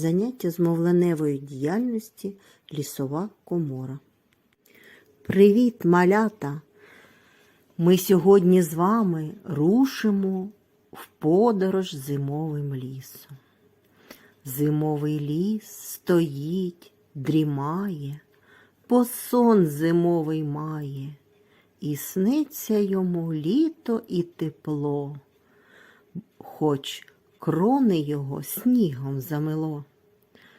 Заняття з мовленевої діяльності лісова комора. Привіт, малята! Ми сьогодні з вами рушимо в подорож зимовим лісом. Зимовий ліс стоїть, дрімає, бо сон зимовий має, і сниться йому літо і тепло, хоч крони його снігом замело.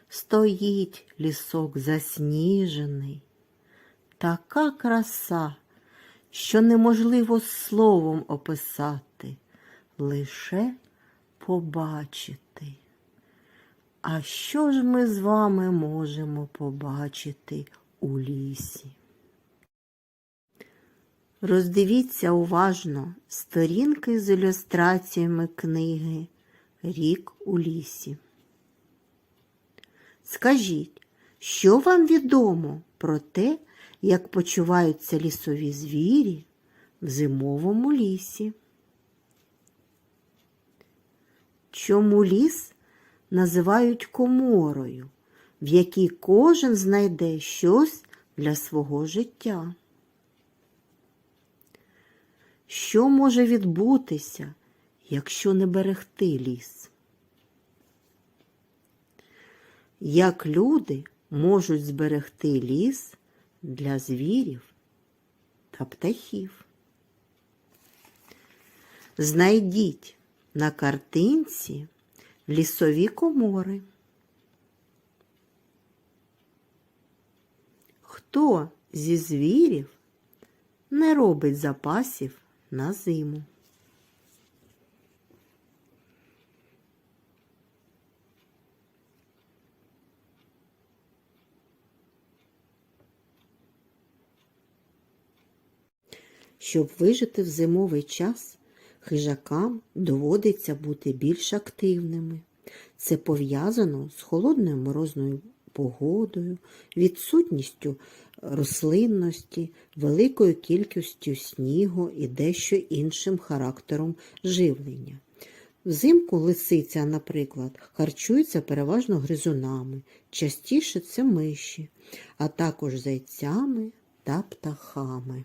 Стоїть лісок засніжений, така краса, що неможливо словом описати, лише побачити. А що ж ми з вами можемо побачити у лісі? Роздивіться уважно сторінки з ілюстраціями книги Рік у лісі. Скажіть, що вам відомо про те, як почуваються лісові звірі в зимовому лісі? Чому ліс називають коморою, в якій кожен знайде щось для свого життя? Що може відбутися, якщо не берегти ліс? Як люди можуть зберегти ліс для звірів та птахів? Знайдіть на картинці лісові комори. Хто зі звірів не робить запасів на зиму? Щоб вижити в зимовий час, хижакам доводиться бути більш активними. Це пов'язано з холодною морозною погодою, відсутністю рослинності, великою кількістю снігу і дещо іншим характером живлення. Взимку лисиця, наприклад, харчується переважно гризунами, частіше це миші, а також зайцями та птахами.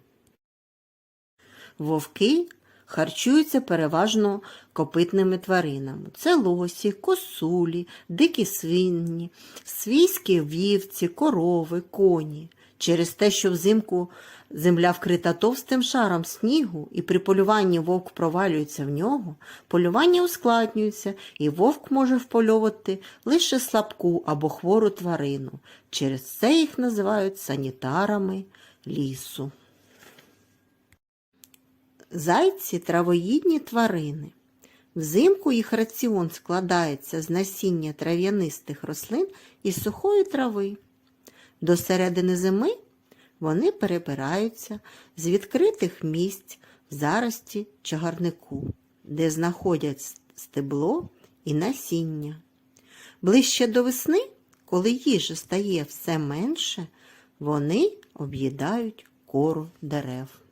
Вовки харчуються переважно копитними тваринами. Це лосі, косулі, дикі свині, свійські вівці, корови, коні. Через те, що взимку земля вкрита товстим шаром снігу, і при полюванні вовк провалюється в нього, полювання ускладнюється, і вовк може впольовувати лише слабку або хвору тварину. Через це їх називають санітарами лісу. Зайці травоїдні тварини. Взимку їх раціон складається з насіння трав'янистих рослин і сухої трави. До середини зими вони перебираються з відкритих місць в зарості чагарнику, де знаходять стебло і насіння. Ближче до весни, коли їжі стає все менше, вони об'їдають кору дерев.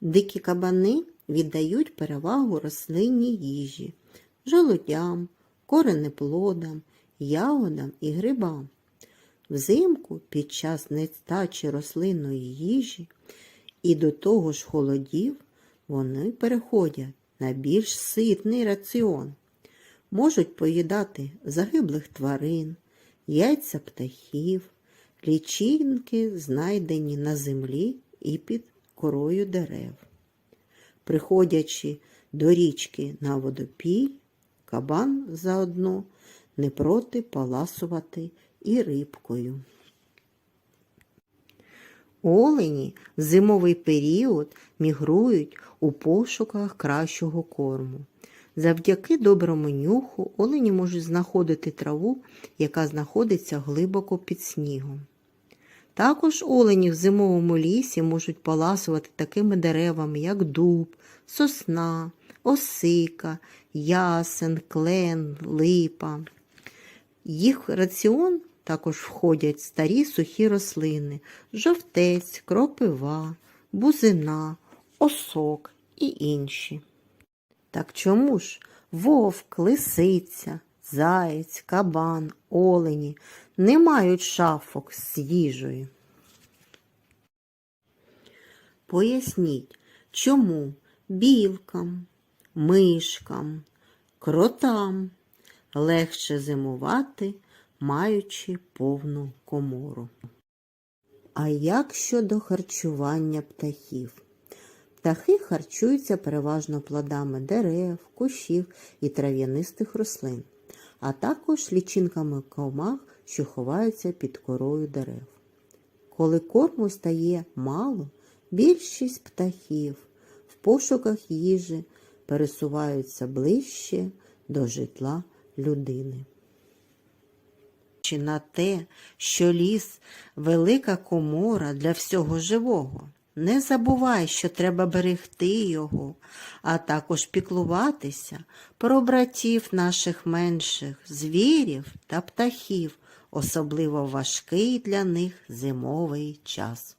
Дикі кабани віддають перевагу рослинній їжі, жолудям, коренеплодам, ягодам і грибам. Взимку під час нестачі рослинної їжі і до того ж холодів вони переходять на більш ситний раціон, можуть поїдати загиблих тварин, яйця птахів, лічинки, знайдені на землі і під корою дерев. Приходячи до річки на водопій, кабан заодно не проти паласувати і рибкою. Олені в зимовий період мігрують у пошуках кращого корму. Завдяки доброму нюху олені можуть знаходити траву, яка знаходиться глибоко під снігом. Також олені в зимовому лісі можуть паласувати такими деревами, як дуб, сосна, осика, ясен, клен, липа. Їх раціон також входять старі сухі рослини, жовтець, кропива, бузина, осок і інші. Так чому ж вовк, лисиця, заєць, кабан, олені не мають шафок з їжею. Поясніть, чому білкам, мишкам, кротам легше зимувати, маючи повну комору. А як щодо харчування птахів? Птахи харчуються переважно плодами дерев, кущів і трав'янистих рослин, а також лічинками комах, що ховаються під корою дерев. Коли корму стає мало, більшість птахів в пошуках їжі пересуваються ближче до житла людини. На те, що ліс велика комора для всього живого. Не забувай, що треба берегти його, а також піклуватися про братів наших менших, звірів та птахів, особливо важкий для них зимовий час.